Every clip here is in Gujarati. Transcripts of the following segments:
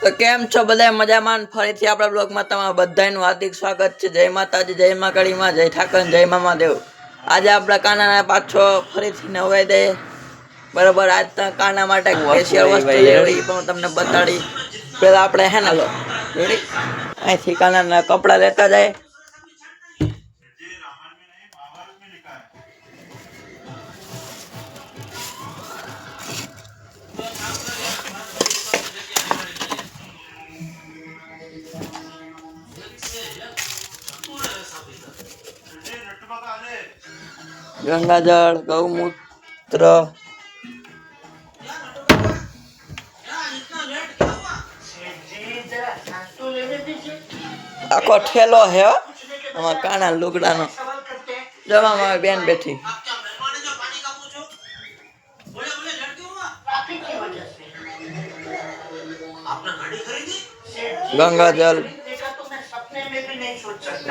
તો કેમ છો બધા મજામાં? ફરીથી આપણા બ્લોગમાં તમારા બધાનું હાર્દિક સ્વાગત છે. જય માતાજી જય મા કાળીમાં જય ઠાકર જય મામાદેવ આજે આપણા કાનાના પાછો ફરીથી નવાઈ દે. બરાબર આજ કાના માટે સ્પેશિયલ વસ્તુ લેવડી પણ હું તમને બતાડી. પેલા આપણે હે ને અહીંથી કાનાના કપડાં લેતા જાય. ગંગાજળ ગૌમૂત્ર આખો ઠેલો હે આમાં કાણા લુગડાનો. જવા બેન બેઠી. ગંગાજલ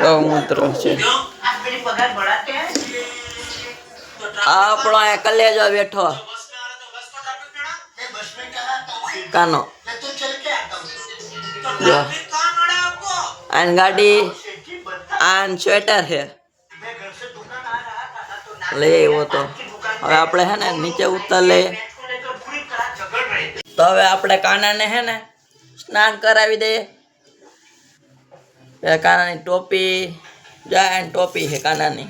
ગૌમૂત્ર છે. આપણો અહીંયા કલેજો બેઠો. કાનો? જો. ગાડી, આન સ્વેટર છે. લે એવો તો. હવે આપણે હે ને નીચે ઉતર લે તો હવે આપણે કાનાને હે ને સ્નાન કરાવી દઈએ. કાનાની ટોપી જાય ટોપી છે કાનાની.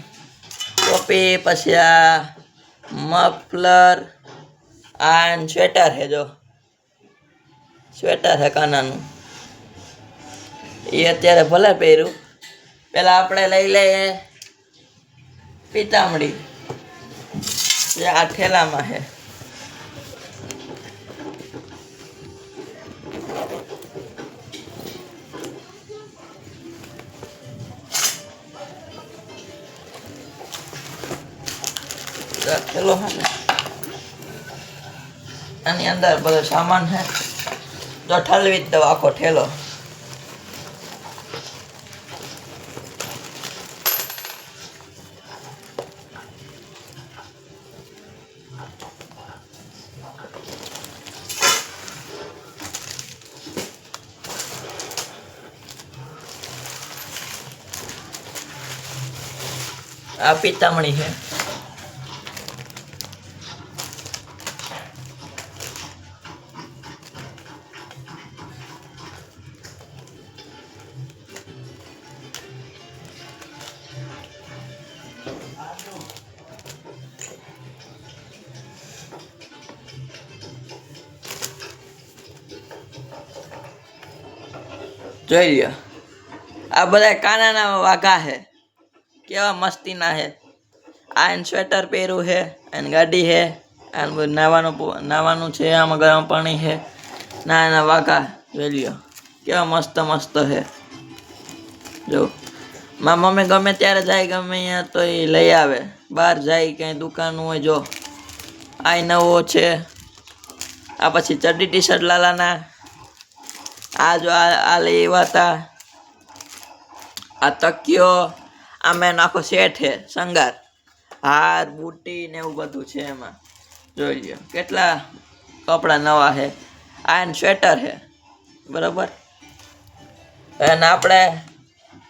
ટોપી પછી આ મફલર આ સ્વેટર હે જો. સ્વેટર હે કાનાનું. એ અત્યારે ભલે પહેર્યું. પેલા આપણે લઈ લઈએ પીતામડી જે આ થેલામાં છે ને આની અંદર બધો સામાન હે જો ઠલવી જ દો આખો ઠેલો. આ પિતામણી છે. જોઈ લ્યો. આ બધા કાનાના વાઘા છે કેવા મસ્તીના છે આ એને સ્વેટર પહેર્યું છે એને ગાડી છે આને બધું નાવાનું નાવાનું છે, આમાં ગરમ પાણી છે નાના વાઘા, જોઈ લ્યો. કેવા મસ્ત મસ્ત છે જો. મા મમ્મી ગમે ત્યારે જાય, ગમે અહીંયા તો એ લઈ આવે. બહાર જાય, ક્યાંય દુકાન હોય, જો. આ નવો છે. આ પછી ચડ્ડી ટી શર્ટ લાલાના. આ જો આ આવ્યા હતા. આ તકિયો આમાં આખો સેટ છે શંગાર હાર, બુટી ને એવું બધું છે એમાં. જોઈ લ્યો. કેટલા કપડાં નવા છે આ એન સ્વેટર છે બરાબર? અને આપણે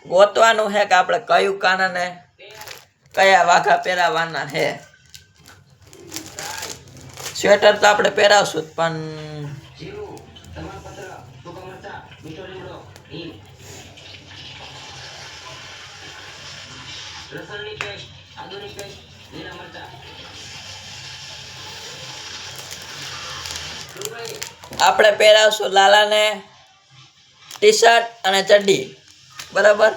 ગોતવાનું છે કે આપણે કયું કાનાને કયા વાઘા પહેરાવાના છે સ્વેટર તો આપણે પહેરાવશું જ મરચા. આપણે પહેરાવશું લાલાને ટી શર્ટ અને ચડ્ડી. બરાબર?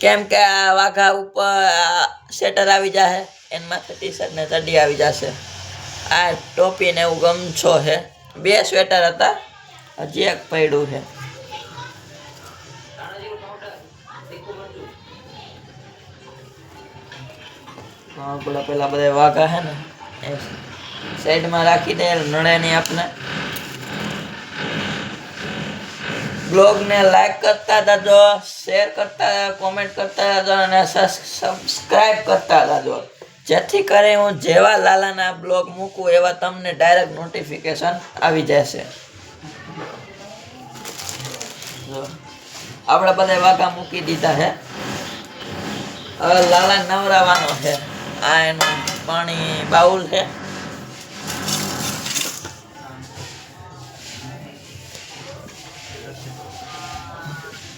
કેમ કે આ વાઘા ઉપર સ્વેટર આવી જશે એના માથે ટી શર્ટ ને ચડ્ડી આવી જશે. આ ટોપી ને એવું ગમછો છે બે સ્વેટર હતા, હજી એક પડ્યું છે પેલા પેલા બધા વાઘા હે ને એ સાઈડમાં રાખી દે, નડે નહીં આપને. બ્લોગને લાઈક કરતા જાજો શેર કરતા કોમેન્ટ કરતા જાજો અને સબસ્ક્રાઈબ કરતા જાજો. જેથી કરી હું જેવા લાલાના બ્લોગ મૂકું એવા તમને ડાયરેક્ટ નોટિફિકેશન આવી જશે. આપણે બધા વાઘા મૂકી દીધા છે હવે લાલા નવરાવાનો છે આ એનું પાણી બાઉલ છે.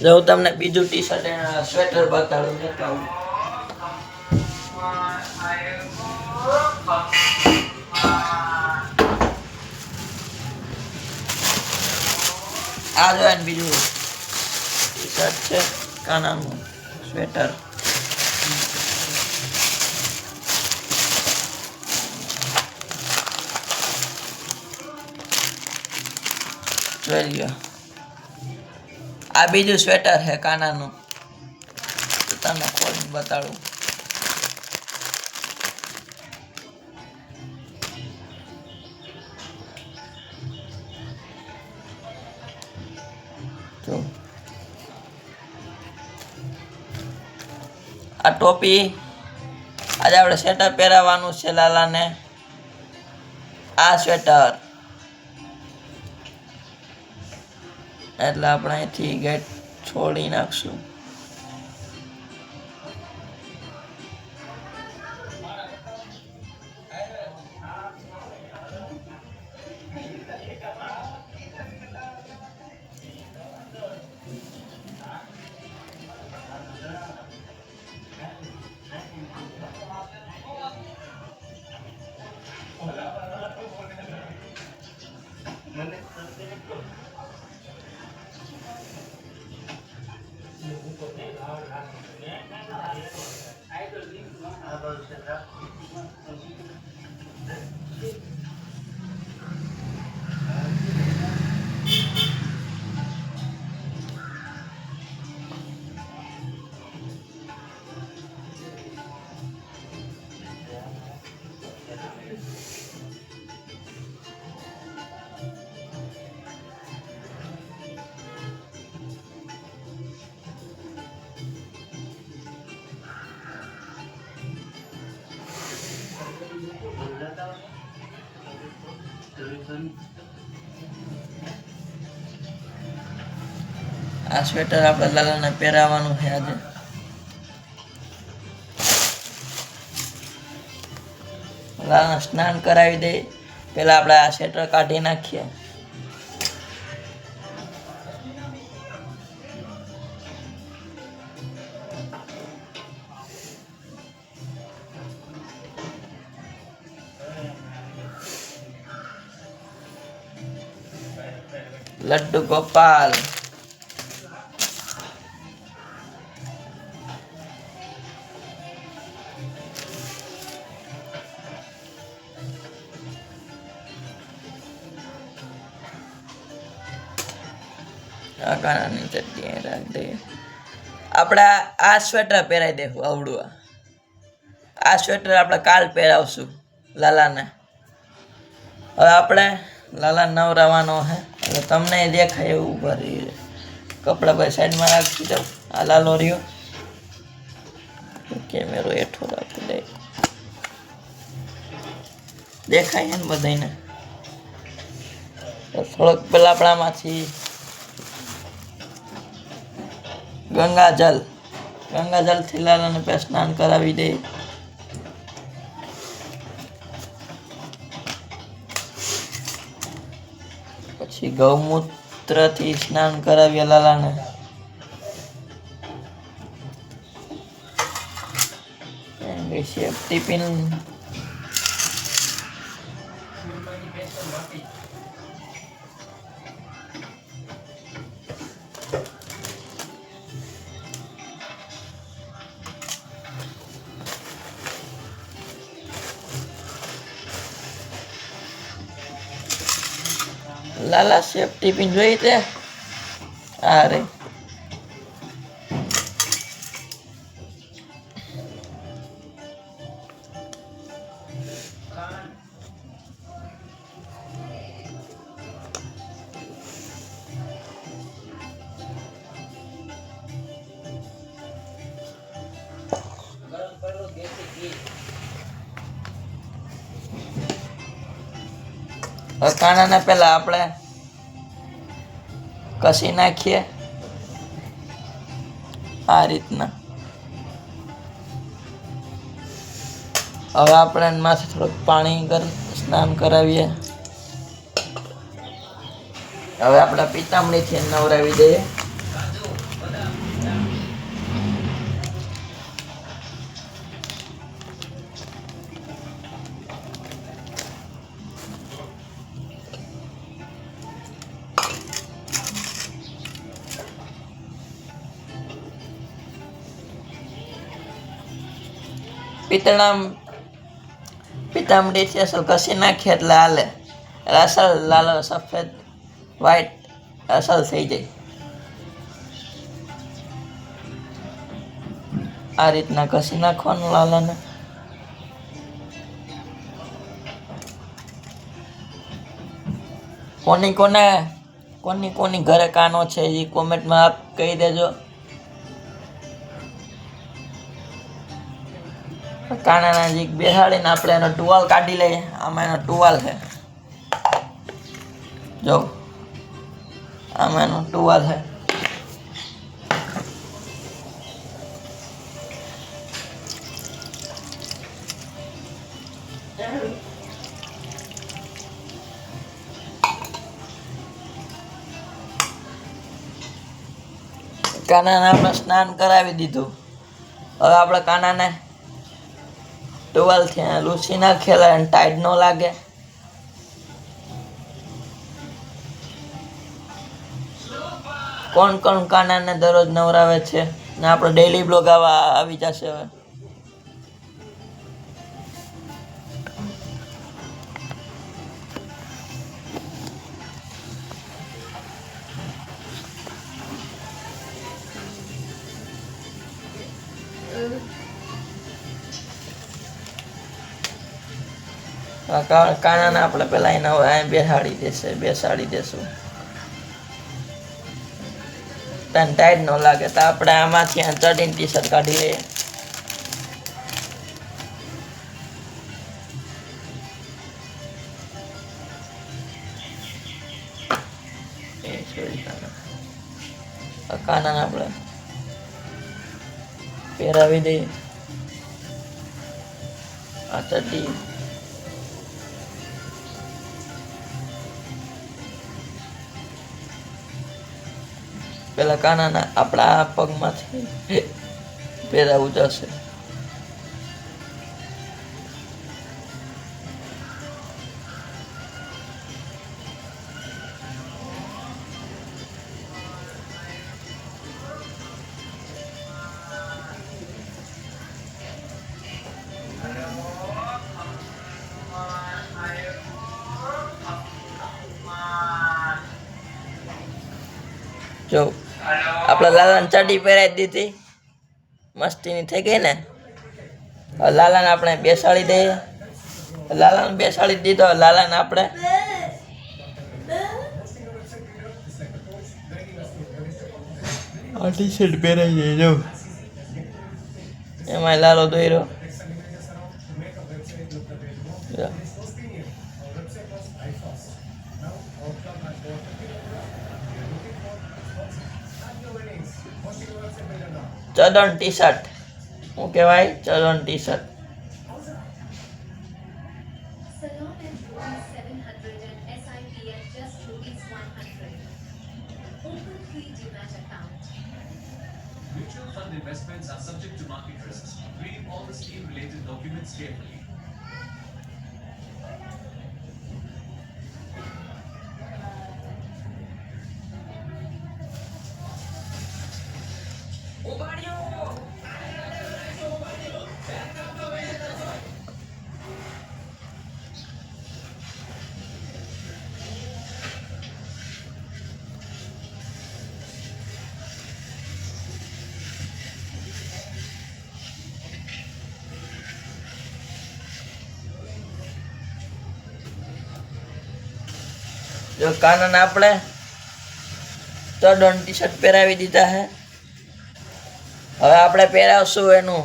જો હું તમને બીજું ટી શર્ટ સ્વેટર બતાડું દેખાડું આ જો બીજું ટી શર્ટ છે, કાનાનું સ્વેટર. જોઈ લ્યો. આ બીજું સ્વેટર છે, કાનાનું. તમને ખોલીને બતાડું. જો. આ ટોપી આજે આપણે સ્વેટર પહેરાવાનું છે, લાલાને. આ સ્વેટર એટલે આપણે અહીંથી ગેટ છોડી નાખશું. આ સ્વેટર આપણે લાલાને પહેરાવવાનું છે આજે. લાલાને સ્નાન કરાવી દઈએ પેલા આપણે આ સ્વેટર કાઢી નાખીએ. લડ્ડુ ગોપાલ કાનાની ચટણી આપણે આ- સ્વેટર પહેરાવી દેવું આવડું આ. સ્વેટર આપણે કાલ પહેરાવશું, લાલાને. હવે આપણે લાલા નવરાવાનો છે એટલે તમને દેખાય એવું ભરી કપડા ભાઈ સાઈડમાં રાખી દઉં. આ લાલો રહ્યો. કેમેરો એઠો રાખી દે. દેખાય છે ને બધાને થોડોક પેલા આપણામાંથી ગંગાજલ. ગંગાજલથી લાલાને સ્નાન કરાવી દે. પછી ગૌમૂત્રથી સ્નાન કરાવ્યા લાલાને. એની લાલા સેફટી પિન જોઈ તે. આ રે કાણાને પહેલા આપણે કસી નાખીએ? આ રીતના. હવે આપણે માથે થોડુંક પાણી કર સ્નાન કરાવીએ. હવે આપણે પિતામણીથી નવરાવી દઈએ. પિતળામ પિતામડીથી અસલ કસી નાખીએ એટલે હાલે. અસલ લાલ સફેદ વ્હાઈટ અસલ થઈ જાય. આ રીતના કસી નાખવાનું લાલાને. કોની કોને કોની કોની ઘરે કાનો છે એ કોમેન્ટમાં આપ કહી દેજો. કાનાના જીક બેસાડીને આપણે એનો ટુવાલ કાઢી લઈએ. આમાં એનો ટુવાલ છે. જો. આમાં એનો ટુવાલ છે. કાનાને આપણે સ્નાન કરાવી દીધું. હવે આપણે કાનાને ટુવાલથી લૂસી નાખેલા અને ટાઈટ ન લાગે. કોણ કોણ કાનાને દરરોજ નવરાવે છે? ને આપણો ડેઈલી બ્લોગ આવા આવી જશે હવે. આ આપણે પેલા એને હવે બેસાડી દેશે, બેસાડી દેશું. તને ટાઈટ ન લાગે તો આપણે આમાંથી આ ટી શર્ટ કાઢી લઈએ. કાના. કાનાને આપણે પહેરાવી દઈએ. આ ચડ્ડી પેલા કાનાના આપણા પગમાંથી પહેરાવું જશે લાલાને ચડી પહેરાવી દીધી. મસ્તીની થઈ ગઈ ને. લાલાને આપણે બેસાડી દઈએ. લાલાને બેસાડી દીધો લાલાને આપણે. આ ટી શર્ટ પહેરાઈ જાય જો. એમાં લાલો દોર્યો ચદન ટી શર્ટ શું કહેવાય ચદન T shirt Salon and rupees 700 and SIP at just rupees 100. Open free Demat account. Mutual fund investments are subject to market risks. Read all the scheme related documents carefully. જો કાનન આપણે ચડન ટી શર્ટ પહેરાવી દીધા હે. હવે આપણે પહેરાવશું એનું,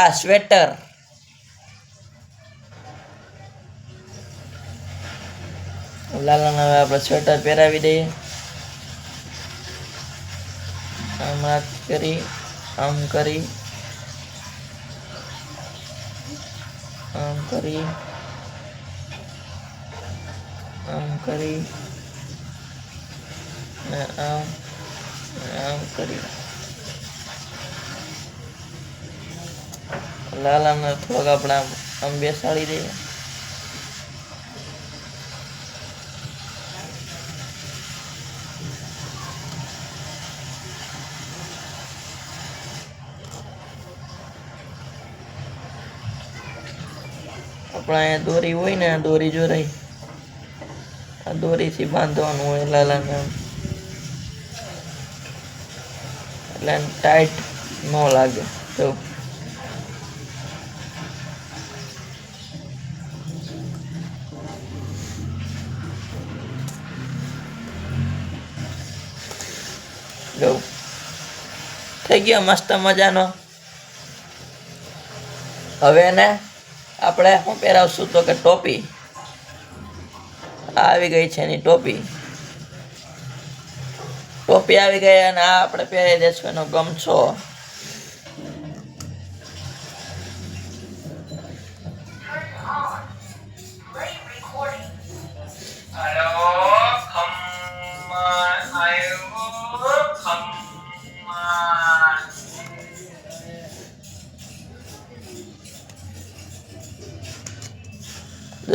આ સ્વેટર. લાલાને હવે આપણે સ્વેટર પહેરાવી દઈએ. આમ કરી આમ કરી આમ કરી. આમ કરી, ને આમ આમ કરી. લાલાને થોડોક આપણે આમ આમ બેસાડી દઈએ. આપણે અહીંયા દોરી હોય ને દોરી જો રહી. આ દોરીથી બાંધવાનું હોય લાલાને એટલે ટાઈટ ન લાગે. તો થઈ ગયો મસ્ત મજાનો. હવે એને આપણે શું પહેરાવશું તો કે ટોપી. આવી ગઈ છે એની ટોપી. ટોપી આવી ગઈ અને આ આપણે પહેરી દઈશું, એનો ગમછો.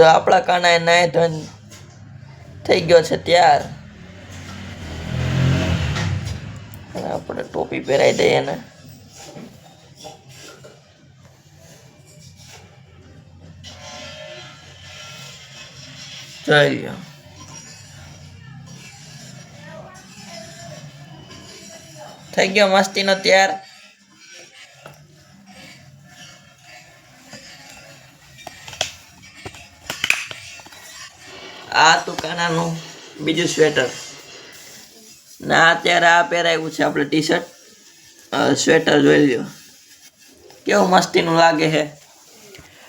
આપણા કાના નાય ધન થઈ ગયો છે ત્યાર. અને આપણે ટોપી પહેરાવી દઈએ ને ચાલ્યો થઈ ગયો મસ્તીનો ત્યાર. આ હતું કાનાનું બીજું સ્વેટર. ના અત્યારે આ પહેરાવ્યું છે આપણે ટી શર્ટ સ્વેટર જોઈ લ્યો. કેવું મસ્તીનું લાગે છે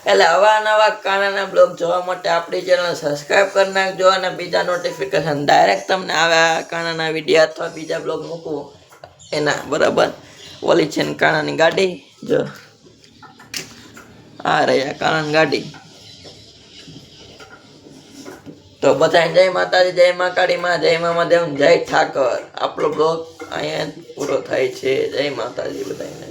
એટલે અવાનવા કાનાના બ્લોગ જોવા માટે આપણી ચેનલ સબસ્ક્રાઈબ કરી નાખજો અને બીજા નોટિફિકેશન ડાયરેક્ટ તમને આવા કાનાના વીડિયો અથવા બીજા બ્લોગ મૂકવું એના બરાબર. ઓલી છે ને કાણાની ગાડી. જો. આ રહ્યા કાણાની ગાડી. તો બધાને જય માતાજી, જય મા કાળી માં, જય મા મહાદેવ જય ઠાકર. આપણો બ્લોક અહીંયા પૂરો થાય છે. જય માતાજી બધાને